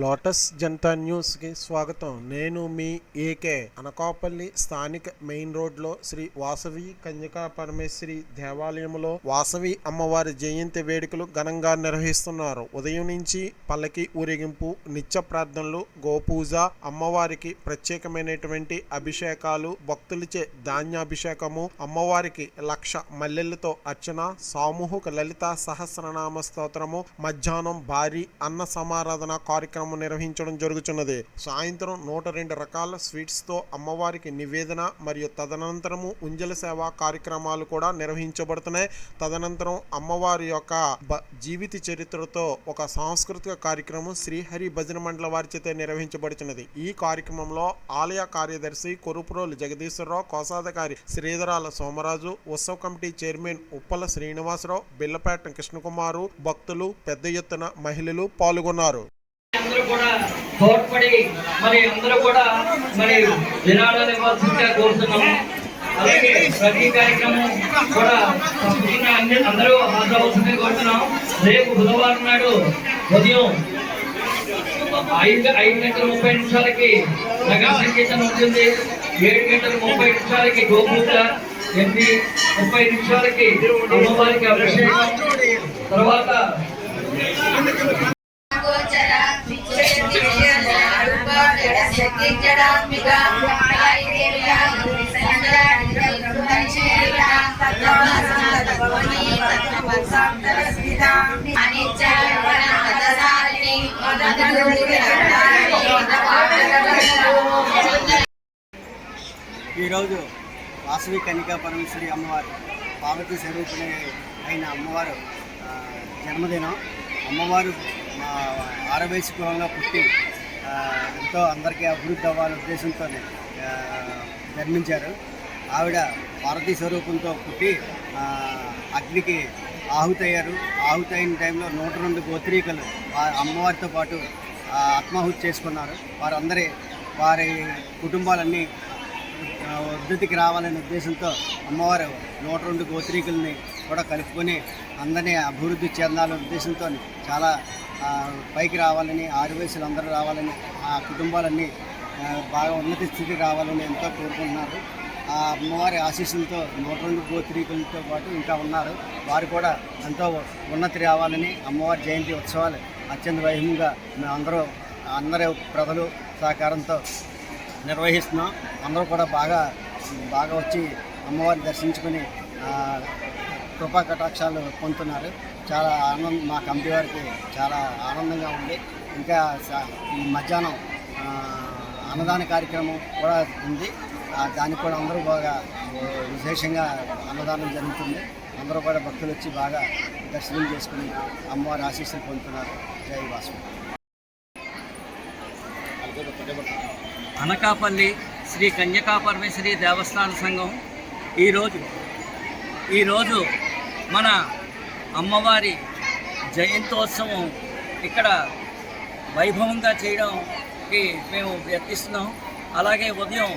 Lotus Janata న్యూస్కి స్వాగతం. నేను మీ ఏకే అనకాపల్లి స్థానిక మెయిన్ రోడ్లో శ్రీ వాసవి కన్యకా పరమేశ్వరి దేవాలయంలో వాసవి అమ్మవారి జయంతి వేడుకలు ఘనంగా నిర్వహిస్తున్నారు. ఉదయం నుంచి పల్లకి ఊరేగింపు నిత్య ప్రార్థనలు గోపూజ అమ్మవారికి ప్రత్యేకమైనటువంటి అభిషేకాలు భక్తులచే ధాన్యాభిషేకము అమ్మవారికి లక్ష మల్లెలతో అర్చన సామూహిక లలిత సహస్రనామ స్తోత్రము మధ్యాహ్నం భారీ అన్న సమారాధన కార్యక్రమం నిర్వహించడం జరుగుతున్నది సాయంత్రం నూట రెండు రకాల స్వీట్స్తో అమ్మవారికి నివేదన మరియు తదనంతరము ఉంజల సేవ కార్యక్రమాలు కూడా నిర్వహించబడుతున్నాయి. తదనంతరం అమ్మవారి యొక్క జీవిత చరిత్రతో ఒక సాంస్కృతిక కార్యక్రమం శ్రీహరి భజన మండల వారి చేత నిర్వహించబడుతున్నది ఈ కార్యక్రమంలో ఆలయ కార్యదర్శి కొరుపురోలు జగదీశ్వరరావు కోశాధికారి శ్రీధరాల సోమరాజు ఉత్సవ కమిటీ చైర్మన్ ఉప్పల శ్రీనివాసరావు బిల్లపేట కృష్ణకుమారు భక్తులు పెద్ద ఎత్తున మహిళలు పాల్గొన్నారు. కూడా తోడ్పడి మరి అందరూ కూడా మరి విరాళాలు ఇవ్వాల్సిందిగా కోరుతున్నాము. అలాగే ప్రతి కార్యక్రమం కూడా తప్పకుండా అన్ని అందరూ హాజరవలసిందిగా కోరుతున్నాం రేపు బుధవారం నాడు ఉదయం ఐదు ఐదు గంటల ముప్పై నిమిషాలకి నగర సంగీతం ఉంటుంది ఏడు గంటల ముప్పై నిమిషాలకి గోపూజ ఎనిమిది ముప్పై నిమిషాలకి అమ్మవారికి అభిషేకం. తర్వాత ఈరోజు వాసవి కన్నికా పరమేశ్వరి అమ్మవారు పార్వతి స్వరూపిణి అయిన అమ్మవారు జన్మదినం. అమ్మవారు ఆరవేసి కులంగా పుట్టి ఎంతో అందరికీ అభివృద్ధి అవ్వాలనే ఉద్దేశంతో జన్మించారు. ఆవిడ భారతీ స్వరూపంతో పుట్టి అగ్నికి ఆహుతయ్యారు. ఆహుతయిన టైంలో నూట రెండు గోత్రీకులు అమ్మవారితో పాటు ఆత్మాహుతి చేసుకున్నారు. వారందరి వారి కుటుంబాలన్నీ ఆ, ఉద్ధృతికి రావాలనే ఉద్దేశంతో అమ్మవారు నూట రెండు గోత్రీకుల్ని కూడా కలుపుకొని అందరినీ అభివృద్ధి చెందాలనే ఉద్దేశంతో చాలా పైకి రావాలని ఆరు వయసులు అందరూ రావాలని ఆ కుటుంబాలన్నీ బాగా ఉన్నత స్థితికి రావాలని ఎంతో కోరుకుంటున్నారు. ఆ అమ్మవారి ఆశీస్సులతో నూట రెండు గోత్రీకులతో పాటు ఇంకా ఉన్నారు. వారు కూడా ఎంతో ఉన్నతి రావాలని అమ్మవారి జయంతి ఉత్సవాలు అత్యంత వైభవంగా మేము అందరూ అందరి ప్రజలు సహకారంతో నిర్వహిస్తున్నాం. అందరూ కూడా బాగా బాగా వచ్చి అమ్మవారిని దర్శించుకొని కృపా కటాక్షాలు పొందుతున్నారు. చాలా ఆనందం మా కమిటీ వారికి చాలా ఆనందంగా ఉంది. ఇంకా ఈ మధ్యాహ్నం అన్నదాన కార్యక్రమం కూడా ఉంది. దానికి కూడా అందరూ బాగా విశేషంగా అన్నదానం జరుగుతుంది. అందరూ కూడా భక్తులు వచ్చి బాగా దర్శనం చేసుకుని అమ్మవారి ఆశీస్సులు పొందుతున్నారు. జై వాసు అనకాపల్లి శ్రీ కన్యకా పరమేశ్వరి దేవస్థాన సంఘం ఈరోజు ఈరోజు మన అమ్మవారి జయంతోత్సవం ఇక్కడ వైభవంగా చేయడానికి మేము యత్నిస్తున్నాం అలాగే ఉదయం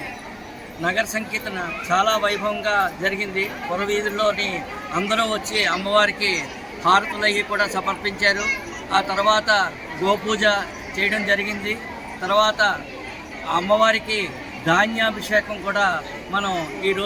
నగర సంకీర్తన చాలా వైభవంగా జరిగింది. పురవీధుల్లోని అందరూ వచ్చి అమ్మవారికి హారతులయ్యి కూడా సమర్పించారు. ఆ తర్వాత గోపూజ చేయడం జరిగింది. తర్వాత అమ్మవారికి ధాన్యాభిషేకం కూడా మనం ఈరోజు